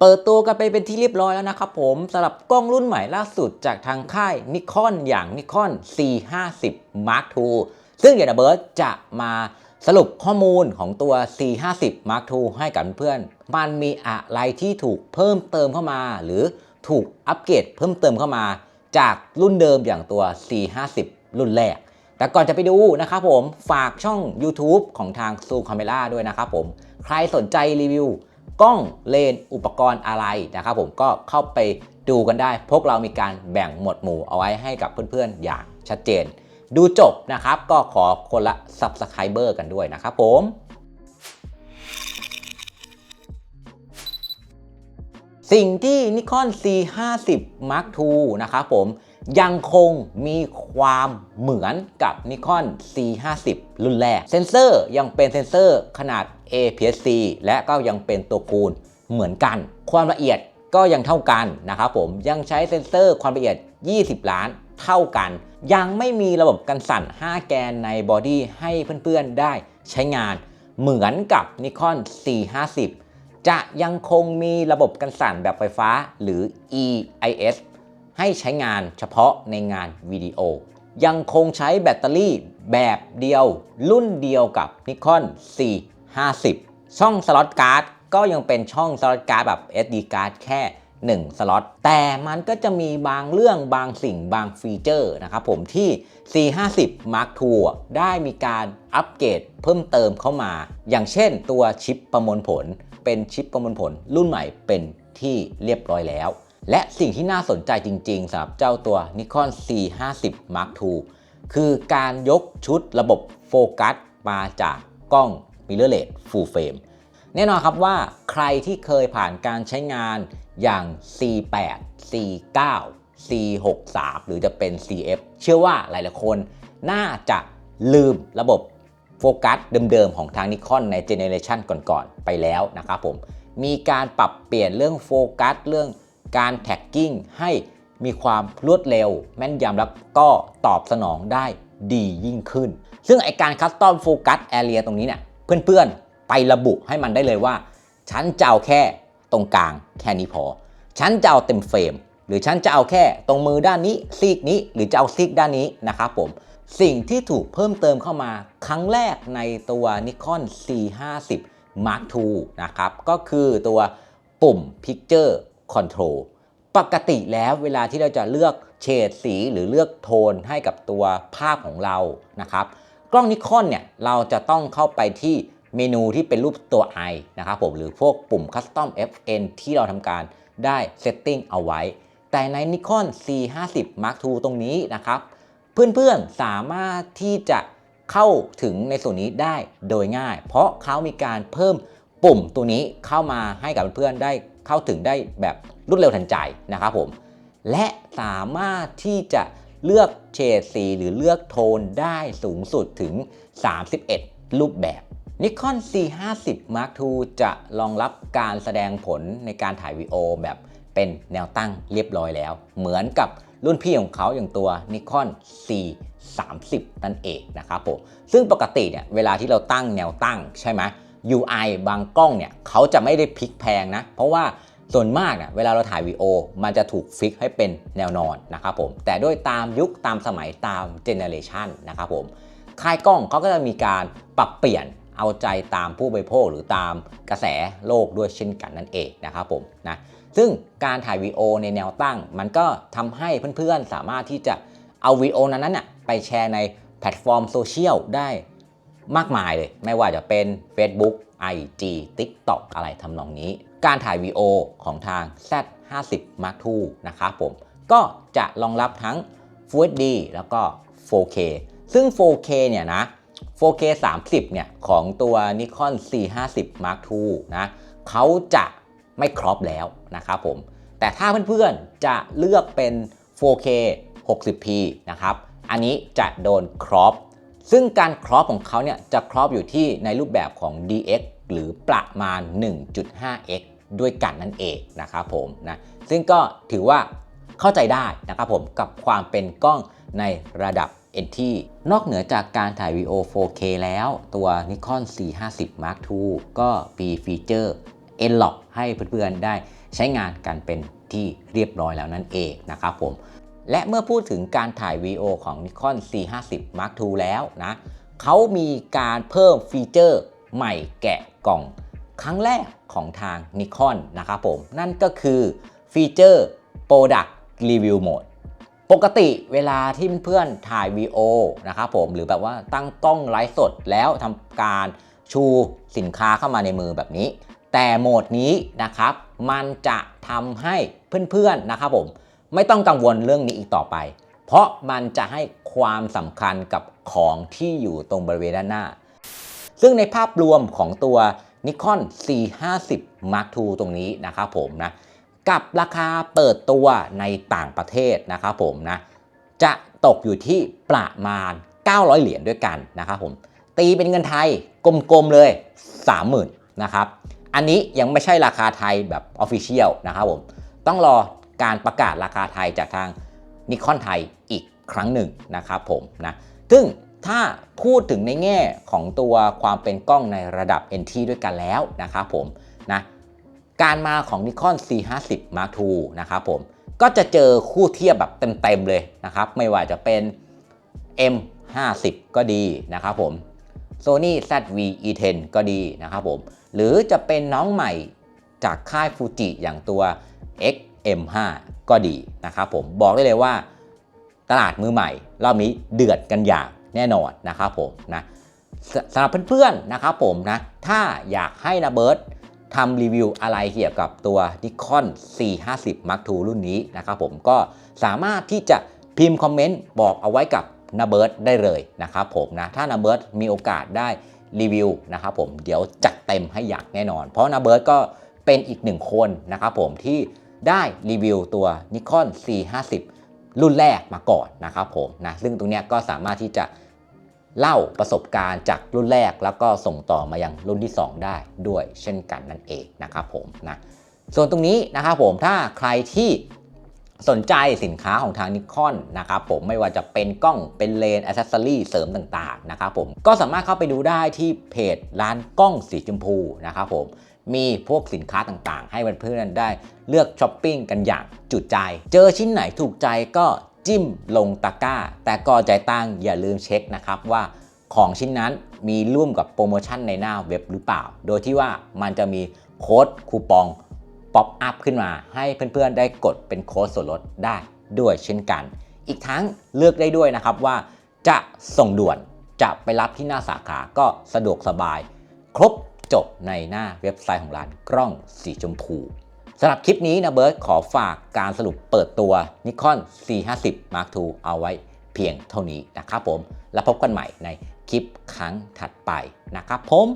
เปิดตัวกันไปเป็นที่เรียบร้อยแล้วนะครับผมสำหรับกล้องรุ่นใหม่ล่าสุดจากทางค่ายนิคอนอย่างนิคอน C50 Mark II ซึ่งเดี๋ยวนเบิร์ตจะมาสรุปข้อมูลของตัว C50 Mark II ให้กับเพื่อน มันมีอะไรที่ถูกเพิ่มเติมเข้ามา หรือถูกอัปเกรดเพิ่มเติมเข้ามา จากรุ่นเดิมอย่างตัว C50 รุ่นแรก แต่ก่อนจะไปดูนะครับผมฝากช่อง YouTube ของทาง Zoom Camera ด้วยนะครับผม ใครสนใจรีวิว กล้องเลนอุปกรณ์อะไรนะครับผมก็เข้าไปดูกันได้ พวกเรามีการแบ่งหมวดหมู่เอาไว้ให้กับเพื่อนๆ อย่างชัดเจน ดูจบนะครับ ก็ขอคนละ Subscriber กันด้วยนะครับผมสิ่งที่ Nikon C50 Mark II นะครับผม ยังคงมีความเหมือนกับ Nikon C50 รุ่นแรก เซนเซอร์ยังเป็นเซนเซอร์ขนาด APS-C และก็ยังเป็นตัวคูณเหมือนกัน ความละเอียดก็ยังเท่ากันนะครับผมยังใช้เซนเซอร์ความละเอียด 20 ล้านเท่ากัน ยังไม่มีระบบกันสั่น 5 แกนในบอดี้ให้เพื่อนๆได้ใช้งานเหมือนกับ Nikon C50 จะยังคงมีระบบกันสั่นแบบไฟฟ้าหรือ EIS ให้ใช้งานเฉพาะในงานวิดีโอ ยังคงใช้แบตเตอรี่แบบเดียว รุ่นเดียวกับ Nikon C50 ช่องสล็อตการ์ดก็ยังเป็นช่องสล็อตการ์ดแบบ SD card แค่ 1 สล็อต แต่มันก็จะมีบางเรื่องบางสิ่งบางฟีเจอร์นะครับผมที่ C50 Mark II ได้มีการอัปเกรดเพิ่มเติมเข้ามา อย่างเช่นตัวชิปประมวลผล เป็นชิปประมวลผลรุ่นใหม่เป็นที่เรียบร้อยแล้ว และสิ่งที่น่าสนใจจริงๆสำหรับเจ้าตัว Nikon C50 Mark II คือการยกชุดระบบโฟกัสมาจากกล้อง mirrorless full frame แน่นอนครับว่าใครที่เคยผ่านการใช้งานอย่าง C8 C9 C63 หรือจะเป็น CF เชื่อว่าหลายๆคนน่าจะลืมระบบโฟกัสเดิมๆ ของทางนิคอนในเจเนเรชันก่อนๆ ไปแล้วนะครับผม มีการปรับเปลี่ยนเรื่องโฟกัสเรื่อง การแท็กกิ้งให้มีความรวดเร็ว แม่นยำแล้วก็ตอบสนองได้ดียิ่งขึ้น ซึ่งไอการคัสตอมโฟกัสแอเรียตรงนี้เนี่ยเพื่อนๆไประบุให้มันได้เลยว่า ฉันจะเอาแค่ตรงกลางแค่นี้พอ ฉันจะเอาเต็มเฟรม หรือฉันจะเอาแค่ตรงมือด้านนี้ซีกนี้ หรือจะเอาซีกด้านนี้นะครับผม สิ่งที่ถูกเพิ่มเติมเข้ามาครั้งแรกในตัว Nikon C50 Mark II นะครับก็คือตัวปุ่ม Picture Control ปกติแล้วเวลาที่เราจะเลือกเฉดสีหรือเลือกโทนให้กับตัวภาพของเรานะครับ กล้องนิคอนเนี่ยเราจะต้องเข้าไปที่เมนูที่เป็นรูปตัว i นะครับผมหรือพวกปุ่ม Custom FN ที่เราทำการได้เซตติ้งเอาไว้ แต่ใน Nikon C50 Mark II ตรงนี้นะครับ เพื่อนๆสามารถที่จะเข้าถึงในส่วนนี้ได้โดยง่าย เพราะเขามีการเพิ่มปุ่มตัวนี้เข้ามาให้กับเพื่อนๆได้ เข้าถึงได้แบบรวดเร็วทันใจนะครับผม และสามารถที่จะเลือกเฉดสีหรือเลือกโทนได้สูงสุดถึง 31 รูปแบบ Nikon C50 Mark II จะรองรับการแสดงผลในการถ่ายวีดีโอแบบเป็นแนวตั้งเรียบร้อยแล้ว เหมือนกับรุ่นพี่ของเขาอย่างตัว Nikon C30 นั่นเองนะครับผม ซึ่งปกติเนี่ยเวลาที่เราตั้งแนวตั้งใช่ไหม UI บางกล้องเนี่ยเขาจะไม่ได้พลิกแพงนะ เพราะว่าส่วนมากเนี่ยเวลาเราถ่ายวีโอมันจะถูกฟิกให้เป็นแนวนอนนะครับผม แต่ด้วยตามยุคตามสมัยตามเจเนเรชันนะครับผม ค่ายกล้องเขาก็จะมีการปรับเปลี่ยนเอาใจตามผู้บริโภคหรือตามกระแสโลกด้วยเช่นกันนั่นเองนะครับผมนะซึ่งการถ่ายวีโอในแนวตั้ง มันก็ทำให้เพื่อนๆสามารถที่จะเอาวีโอนั้นน่ะไปแชร์ในแพลตฟอร์มโซเชียลได้ มากมายเลย ไม่ว่าจะเป็น Facebook IG TikTok อะไรทำนองนี้ การถ่ายวีดีโอของทาง Z50 Mark II นะครับผม ก็จะรองรับทั้ง Full HD แล้วก็ 4K ซึ่ง 4K เนี่ยนะ 4K 30 เนี่ย ของตัว Nikon C50 Mark II นะเขาจะไม่ครอปแล้วนะครับผม แต่ถ้าเพื่อนๆ จะเลือกเป็น 4K 60p นะครับ อันนี้จะโดนครอป ซึ่งการครอปของเขาเนี่ยจะครอปอยู่ที่ในรูปแบบของ DX หรือประมาณ 1.5x ด้วยกันนั่นเองนะครับผมนะซึ่งก็ถือว่าเข้าใจได้นะครับผมกับความเป็นกล้องในระดับ NT นอกเหนือจากการถ่ายวีโอ 4K แล้วตัว Nikon C50 Mark II ก็มีฟีเจอร์ n l o c k ให้เพื่อนๆได้ใช้งานกันเป็นที่เรียบร้อยแล้วนั่นเองนะครับผม และเมื่อพูดถึงการถ่ายวีโอของ Nikon C50 Mark II แล้วนะเขามีการเพิ่มฟีเจอร์ใหม่แกะกล่อง ครั้งแรกของทาง Nikon นะครับผม นั่นก็คือฟีเจอร์ Product Review Mode ปกติเวลาที่เพื่อนๆถ่ายวีโอนะครับผม หรือแบบว่าตั้งกล้องไลฟ์สดแล้วทำการชูสินค้าเข้ามาในมือแบบนี้ แต่โหมดนี้นะครับ มันจะทำให้เพื่อนๆนะครับผม ไม่ต้องกังวลเรื่องนี้อีกต่อไป เพราะมันจะให้ความสำคัญกับของที่อยู่ตรงบริเวณด้านหน้า ซึ่งในภาพรวมของตัว Nikon C50 Mark II ตรงนี้นะครับผมนะกับราคาเปิดตัวในต่างประเทศนะครับผมนะจะตกอยู่ที่ประมาณ 900 เหรียญด้วยกันนะครับผมตีเป็นเงินไทยกลมๆเลย 30,000นะครับอันนี้ยังไม่ใช่ราคาไทยแบบ Official นะครับผมต้องรอ การประกาศราคาไทยจากทางนิคอนไทยอีกครั้งหนึ่งนะครับผมนะซึ่งถ้าพูดถึงในแง่ของตัวความเป็นกล้องในระดับ NT ด้วยกันแล้วนะครับผมนะการมาของ Nikon C50 Mark II นะครับผมก็จะเจอคู่เทียบแบบเต็มๆเลยนะครับ ไม่ว่าจะเป็น M50 ก็ดีนะครับผม Sony ZV-E10 ก็ดีนะครับผม หรือจะเป็นน้องใหม่จากค่ายฟูจิอย่างตัว x M5 ก็ดีนะครับผมบอกได้เลยว่าตลาดมือใหม่รอบนี้เดือดกันอย่างแน่นอนนะครับผมนะสสำหรับเพื่อนๆนะครับผมนะถ้าอยากให้นะเบิร์ตทำรีวิวอะไรเกี่ยวกับตัว Nikon C50 Mark II รุ่นนี้นะครับผมก็สามารถที่จะพิมพ์คอมเมนต์บอกเอาไว้กับนาเบิร์ตได้เลยนะครับผมนะถ้านาเบิร์ตมีโอกาสได้รีวิวนะครับผมเดี๋ยวจัดเต็มให้อย่างแน่นอน เพราะนาเบิร์ตก็เป็นอีกหนึ่งคนนะครับผมที่ ได้รีวิวตัว Nikon C50 รุ่นแรกมาก่อนนะครับผมนะซึ่งตรงนี้ก็สามารถที่จะเล่าประสบการณ์จากรุ่นแรก แล้วก็ส่งต่อมายังรุ่นที่ 2 ได้ด้วยเช่นกันนั่นเองนะครับผมนะส่วนตรงนี้นะครับผมถ้าใครที่สนใจสินค้าของทางนิคอนนะครับผมไม่ว่าจะเป็นกล้องเป็นเลนส์อ c เซสซอรี่เสริมต่างๆนะครับผมก็สามารถเข้าไปดูได้ที่เพจร้านกล้องสีชมพูนะครับผม มีพวกสินค้าต่างๆ ให้เพื่อนๆได้เลือกช้อปปิ้งกันอย่างจุใจ เจอชิ้นไหนถูกใจก็จิ้มลงตะกร้า แต่ก่อนจ่ายตังอย่าลืมเช็คนะครับว่าของชิ้นนั้นมีร่วมกับโปรโมชั่นในหน้าเว็บหรือเปล่า โดยที่ว่ามันจะมีโค้ดคูปองป๊อปอัพขึ้นมา ให้เพื่อนๆได้กดเป็นโค้ดส่วนลดได้ด้วยเช่นกัน อีกทั้งเลือกได้ด้วยนะครับว่า จะส่งด่วนจะไปรับที่หน้าสาขาก็สะดวกสบาย ครบ จบในหน้าเว็บไซต์ของร้านกล้องสีชมพูสำหรับคลิปนี้นะเบิร์ตขอฝากการสรุปเปิดตัว Nikon C50 Mark II เอาไว้เพียงเท่านี้นะครับผม แล้วพบกันใหม่ในคลิปครั้งถัดไปนะครับผม